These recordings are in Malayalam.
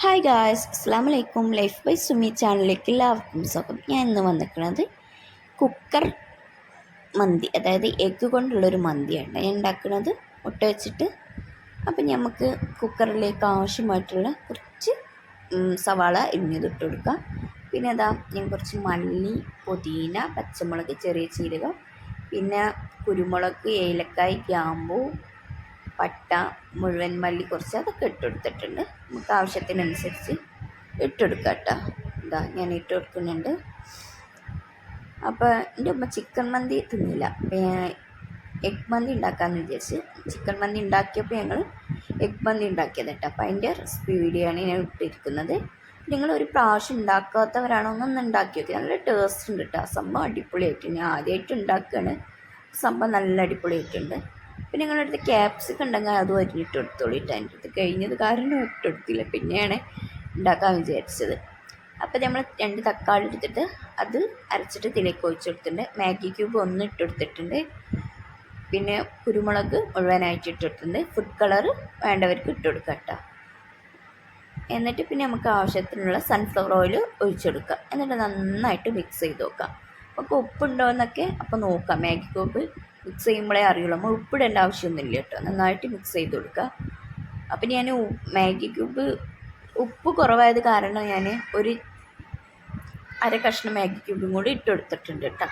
ഹായ് ഗായ്സ് അസ്സാം വലൈക്കും ലൈഫ് ബൈ സുമി ചാനലിലേക്ക് എല്ലാവർക്കും സ്വാഗതം. ഞാൻ ഇന്ന് വന്നിരിക്കുന്നത് കുക്കർ മന്തി അതായത് എഗ്ഗ് കൊണ്ടുള്ളൊരു മന്തിയാണ്. ഞാൻ ഉണ്ടാക്കുന്നത് മുട്ട വെച്ചിട്ട്. അപ്പം നമുക്ക് കുക്കറിലേക്ക് ആവശ്യമായിട്ടുള്ള കുറച്ച് സവാള സവാള ഇട്ട് കൊടുക്കാം. പിന്നെ അതാ ഞാൻ കുറച്ച് മല്ലി പുതിന പച്ചമുളക് ചെറിയ ചീരകം പിന്നെ കുരുമുളക് ഏലക്കായ് ഗ്രാമ്പൂ പട്ട മുഴുവൻ മല്ലി കുറച്ച് അതൊക്കെ ഇട്ടെടുത്തിട്ടുണ്ട് നമുക്ക് ആവശ്യത്തിനനുസരിച്ച് ഇട്ടെടുക്കാം കേട്ടോ. ഇതാ ഞാൻ ഇട്ട് കൊടുക്കുന്നുണ്ട്. അപ്പോൾ എന്റെ ഉമ്മ ചിക്കൻ മന്തി തിന്നില്ല. എഗ് മന്തി ഉണ്ടാക്കാമെന്ന് വിചാരിച്ച് ചിക്കൻ മന്തി ഉണ്ടാക്കിയപ്പോൾ ഞങ്ങൾ എഗ് മന്തി ഉണ്ടാക്കിയത് കേട്ടോ. അപ്പോൾ അതിന്റെ റെസിപ്പി വീഡിയോ ആണ് ഞാൻ ഇട്ടിരിക്കുന്നത്. നിങ്ങൾ ഒരു പ്രാവശ്യം ഉണ്ടാക്കാത്തവരാണോ ഒന്നൊന്ന് ഉണ്ടാക്കി നോക്കി. നല്ല ടേസ്റ്റ് ഉണ്ട് കേട്ടോ. സംഭവം അടിപൊളിയായിട്ടുണ്ട് ഞാൻ ആദ്യമായിട്ട് ഉണ്ടാക്കുകയാണ്. സംഭവം നല്ല അടിപൊളിയായിട്ടുണ്ട്. പിന്നെ നിങ്ങളുടെ അടുത്ത് ക്യാപ്സിക്കം ഉണ്ടെങ്കിൽ അതും അരിഞ്ഞിട്ട് എടുത്തോളിട്ട് എന്റെ അടുത്ത് കഴിഞ്ഞത് കാരണം ഇട്ടെടുത്തില്ല പിന്നെയാണ് ഉണ്ടാക്കാൻ വിചാരിച്ചത്. അപ്പോൾ നമ്മൾ രണ്ട് തക്കാളി എടുത്തിട്ട് അത് അരച്ചിട്ട് തിലേക്ക് ഒഴിച്ച് കൊടുത്തിട്ടുണ്ട്. മാഗി ക്യൂബ് ഒന്ന് ഇട്ടെടുത്തിട്ടുണ്ട് പിന്നെ കുരുമുളക് മുഴുവനായിട്ട് ഇട്ടെടുത്തിട്ടുണ്ട് ഫുഡ് കളർ വേണ്ടവർക്ക് ഇട്ട് കൊടുക്കാം കേട്ടോ. എന്നിട്ട് പിന്നെ നമുക്ക് ആവശ്യത്തിനുള്ള സൺഫ്ലവർ ഓയിൽ ഒഴിച്ചെടുക്കാം എന്നിട്ട് നന്നായിട്ട് മിക്സ് ചെയ്ത് നോക്കാം. അപ്പോൾ ഉപ്പുണ്ടോ എന്നൊക്കെ അപ്പോൾ നോക്കാം. മാഗി ക്യൂബ് മിക്സ് ചെയ്യുമ്പോഴേ അറിയുള്ളൂ. നമ്മൾ ഉപ്പിടേണ്ട ആവശ്യമൊന്നുമില്ല കേട്ടോ. നന്നായിട്ട് മിക്സ് ചെയ്ത് കൊടുക്കുക. അപ്പം ഞാൻ മാഗി ക്യൂബ് ഉപ്പ് കുറവായത് കാരണം ഞാൻ ഒരു അര കഷ്ണം മാഗി ക്യൂബും കൂടി ഇട്ട് കൊടുത്തിട്ടുണ്ട് കേട്ടോ.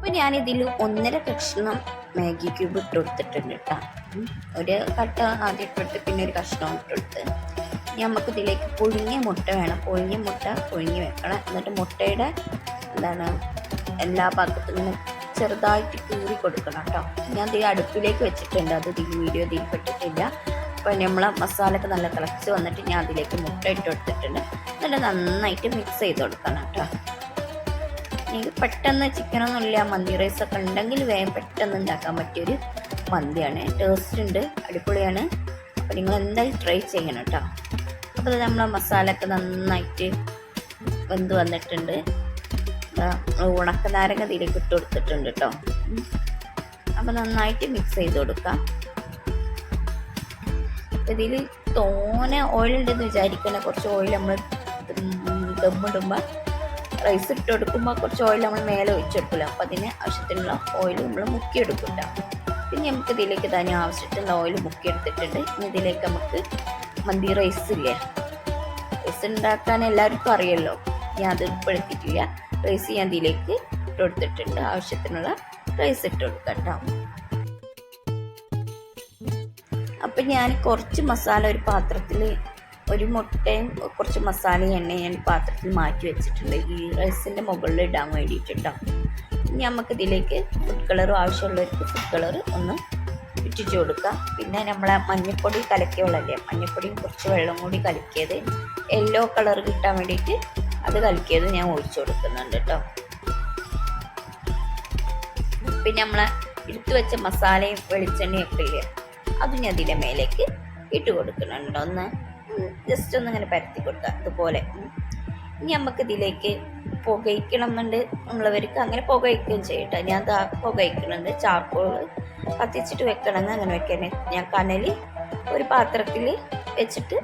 അപ്പോൾ ഞാനിതിൽ ഒന്നര കഷ്ണം മാഗി ക്യൂബ് ഇട്ട് കൊടുത്തിട്ടുണ്ട് കേട്ടോ. ഒരു കട്ട ആദ്യം ഇട്ടെടുത്ത് പിന്നെ ഒരു കഷ്ണം ഇട്ടെടുത്ത് നമുക്ക് ഇതിലേക്ക് പുഴുങ്ങിയ മുട്ട വേണം. പുഴുങ്ങിയ മുട്ട പുഴുങ്ങി വെക്കണം. എന്നിട്ട് മുട്ടയുടെ എന്താണ് എല്ലാ ഭാഗത്തു നിന്നും ചെറുതായിട്ട് കീറി കൊടുക്കണം കേട്ടോ. ഞാൻ ഇത് അടുപ്പിലേക്ക് വെച്ചിട്ടുണ്ട്. അത് ഈ വീഡിയോ ഇതിൽ പെട്ടിട്ടില്ല. അപ്പോൾ നമ്മൾ മസാല ഒക്കെ നല്ല തിളച്ച് വന്നിട്ട് ഞാൻ അതിലേക്ക് മുട്ട ഇട്ട് കൊടുത്തിട്ടുണ്ട്. എന്നിട്ട് നന്നായിട്ട് മിക്സ് ചെയ്ത് കൊടുക്കണം കേട്ടോ. എനിക്ക് പെട്ടെന്ന് ചിക്കനൊന്നുമില്ല മന്തി ഒക്കെ ഉണ്ടെങ്കിൽ വേഗം പെട്ടെന്ന് ഉണ്ടാക്കാൻ പറ്റിയൊരു മന്തിയാണ്. ടേസ്റ്റ് ഉണ്ട് അടിപൊളിയാണ്. അപ്പോൾ നിങ്ങൾ എന്തായാലും ട്രൈ ചെയ്യണം കേട്ടോ. അപ്പോൾ നമ്മൾ മസാല ഒക്കെ നന്നായിട്ട് വെന്ത് വന്നിട്ടുണ്ട്. ഉണക്കനാരങ്ങ ഇതിലേക്ക് ഇട്ട് കൊടുത്തിട്ടുണ്ട് കേട്ടോ. അപ്പോൾ നന്നായിട്ട് മിക്സ് ചെയ്ത് കൊടുക്കാം. ഇതിൽ തോനെ ഓയിൽ ഉണ്ടെന്ന് വിചാരിക്കണ കുറച്ച് ഓയിൽ നമ്മൾ ദമ്മിടുമ്പോൾ റൈസ് ഇട്ട് കൊടുക്കുമ്പോൾ കുറച്ച് ഓയിൽ നമ്മൾ മേലെ ഒഴിച്ചെടുക്കില്ല അപ്പോൾ അതിന് ആവശ്യത്തിനുള്ള ഓയിൽ നമ്മൾ മുക്കിയെടുക്കില്ല പിന്നെ നമുക്ക് ഇതിലേക്ക് തന്നെ ആവശ്യത്തിനുള്ള ഓയിൽ മുക്കിയെടുത്തിട്ടുണ്ട്. ഇനി ഇതിലേക്ക് നമുക്ക് മന്തി റൈസ് ഇല്ലേ? റൈസ് ഉണ്ടാക്കാൻ എല്ലാവർക്കും അറിയല്ലോ. ഞാൻ അത് ഉൾപ്പെടുത്തിയിട്ടില്ല. റൈസ് ഞാൻ ഇതിലേക്ക് ഇട്ട് കൊടുത്തിട്ടുണ്ട് ആവശ്യത്തിനുള്ള റൈസ് ഇട്ട് കൊടുക്കാം കേട്ടോ അപ്പം ഞാൻ കുറച്ച് മസാല ഒരു പാത്രത്തിൽ ഒരു മുട്ടയും കുറച്ച് മസാലയും എണ്ണയും ഞാൻ പാത്രത്തിൽ മാറ്റി വെച്ചിട്ടുണ്ട്. ഈ റൈസിന്റെ മുകളിൽ ഇടാൻ വേണ്ടിയിട്ടുണ്ടോ ഇനി നമുക്ക് ഇതിലേക്ക് ഫുഡ് കളറും ആവശ്യമുള്ളവർക്ക് ഫുഡ് കളർ ഒന്ന് ഇട്ടിച്ച് കൊടുക്കാം. പിന്നെ നമ്മളെ മഞ്ഞപ്പൊടി കലക്കിയ വെള്ളമല്ലേ മഞ്ഞൾപ്പൊടിയും കുറച്ച് വെള്ളം കൂടി കലക്കിയത് യെല്ലോ കളർ കിട്ടാൻ വേണ്ടിയിട്ട് അത് കലക്കിയത് ഞാൻ ഒഴിച്ചു കൊടുക്കുന്നുണ്ട് കേട്ടോ. പിന്നെ നമ്മളെ എടുത്തു വെച്ച മസാലയും വെളിച്ചെണ്ണയും ഒക്കെ ഇല്ലേ? അത് ഞാൻ അതിന്റെ മേലേക്ക് ഇട്ട് കൊടുക്കുന്നുണ്ട്. ഒന്ന് ജസ്റ്റ് ഒന്ന് ഇങ്ങനെ പരത്തി കൊടുക്കുക അതുപോലെ. ഇനി നമുക്ക് ഇതിലേക്ക് പുകയ്ക്കണം എന്നുണ്ട് ഉള്ളവർക്ക് അങ്ങനെ പുകയ്ക്കുകയും ചെയ്യട്ടെ. ഞാൻ ദാ പുകയ്ക്കുന്നുണ്ട് ചാർക്കോൾ കത്തിച്ചിട്ട് വെക്കണമെന്ന് അങ്ങനെ വെക്കാൻ ഞാൻ കനലി ഒരു പാത്രത്തിൽ വെച്ചിട്ട്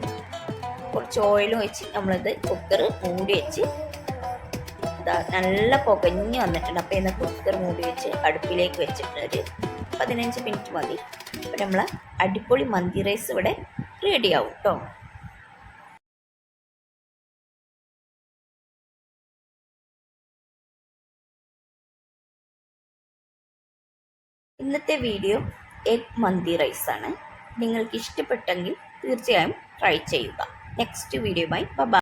കുറച്ച് ഓയിലും വെച്ച് നമ്മളിത് കുക്കർ മൂടി വെച്ച് ഇതാ നല്ല പുകഞ്ഞ് വന്നിട്ടുണ്ട്. അപ്പോൾ ഇന്ന് കുക്കർ മൂടി വെച്ച് അടുപ്പിലേക്ക് വെച്ചിട്ട് ഒരു പതിനഞ്ച് മിനിറ്റ് മതി. അപ്പോൾ നമ്മൾ അടിപൊളി മന്തി റൈസ് ഇവിടെ റെഡിയാവും കേട്ടോ ഇന്നത്തെ വീഡിയോ എഗ് മന്തി റൈസ് ആണ്. നിങ്ങൾക്ക് ഇഷ്ടപ്പെട്ടെങ്കിൽ തീർച്ചയായും ട്രൈ ചെയ്യുക. Next video bye